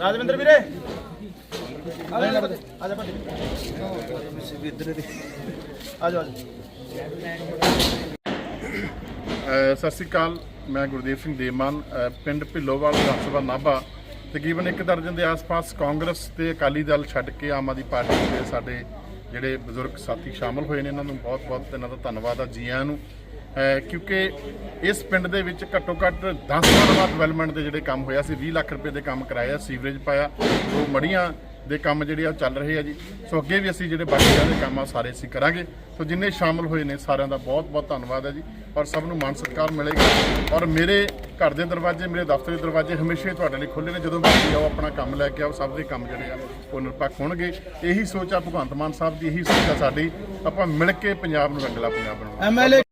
ਰਾਜਵਿੰਦਰ ਵੀਰੇ ਆ ਜਾ ਆ ਜਾ ਬੱਚੇ ਇੱਧਰ ਦੇ ਆ ਜਾਓ ਆ ਜਾਓ। ਸਤਿ ਸ੍ਰੀ ਅਕਾਲ ਮੈਂ ਗੁਰਦੇਵ ਸਿੰਘ ਦੇਮਾਨ ਅ, ਪਿੰਡ ਭਿੱਲੋਵਾਲ ਵਿਧਾਨ ਸਭਾ ਨਾਭਾ। ਤਕਰੀਬਨ ਇੱਕ ਦਰਜਨ ਦੇ ਆਸ-ਪਾਸ ਕਾਂਗਰਸ ਤੇ ਅਕਾਲੀ ਦਲ ਛੱਡ ਕੇ ਆਮ ਆਦਮੀ ਪਾਰਟੀ ਦੇ ਸਾਡੇ ਜਿਹੜੇ ਬਜ਼ੁਰਗ ਸਾਥੀ ਸ਼ਾਮਲ ਹੋਏ ਨੇ ਇਹਨਾਂ ਨੂੰ ਬਹੁਤ-ਬਹੁਤ ਇਹਨਾਂ ਦਾ ਧੰਨਵਾਦ ਆ ਜੀ ਆਇਆਂ ਨੂੰ ਕਿਉਂਕਿ ਇਸ ਪਿੰਡ ਦੇ ਵਿੱਚ ਘੱਟੋ ਘੱਟ 10 ਸਾਲ ਬਾਅਦ ਡਿਵੈਲਪਮੈਂਟ ਦੇ ਜਿਹੜੇ ਕੰਮ ਹੋਇਆ ਸੀ 20 ਲੱਖ ਰੁਪਏ ਦੇ ਕੰਮ ਕਰਾਇਆ ਸੀਵਰੇਜ ਪਾਇਆ ਉਹ ਮੜੀਆਂ ਦੇ ਕੰਮ ਜਿਹੜੇ ਆ ਉਹ ਚੱਲ ਰਹੇ ਆ ਜੀ। ਸੋ ਅੱਗੇ ਵੀ ਅਸੀਂ ਜਿਹੜੇ ਬਾਕੀ ਦੇ ਕੰਮ ਆ ਸਾਰੇ ਅਸੀਂ ਕਰਾਂਗੇ। ਸੋ ਜਿੰਨੇ ਸ਼ਾਮਲ ਹੋਏ ਨੇ ਸਾਰਿਆਂ ਦਾ ਬਹੁਤ ਬਹੁਤ ਧੰਨਵਾਦ ਹੈ ਜੀ। ਔਰ ਸਭ ਨੂੰ ਮਾਣ ਸਤਿਕਾਰ ਮਿਲੇਗਾ। ਔਰ ਮੇਰੇ ਘਰ ਦੇ ਦਰਵਾਜ਼ੇ, ਮੇਰੇ ਦਫ਼ਤਰ ਦੇ ਦਰਵਾਜ਼ੇ ਹਮੇਸ਼ਾ ਹੀ ਤੁਹਾਡੇ ਲਈ ਖੁੱਲ੍ਹੇ ਨੇ। ਜਦੋਂ ਮਰਜ਼ੀ ਆਓ, ਆਪਣਾ ਕੰਮ ਲੈ ਕੇ ਆਓ, ਸਭ ਦੇ ਕੰਮ ਜਿਹੜੇ ਆ ਉਹ ਨਿਰਪੱਖ ਹੋਣਗੇ। ਇਹੀ ਸੋਚ ਆ ਭਗਵੰਤ ਮਾਨ ਸਾਹਿਬ ਦੀ, ਇਹੀ ਸੋਚ ਆ ਸਾਡੀ। ਆਪਾਂ ਮਿਲ ਕੇ ਪੰਜਾਬ ਨੂੰ ਰੰਗਲਾ ਪੰਜਾਬ ਬਣਾਉਣਾ। ਐਮਐਲਏ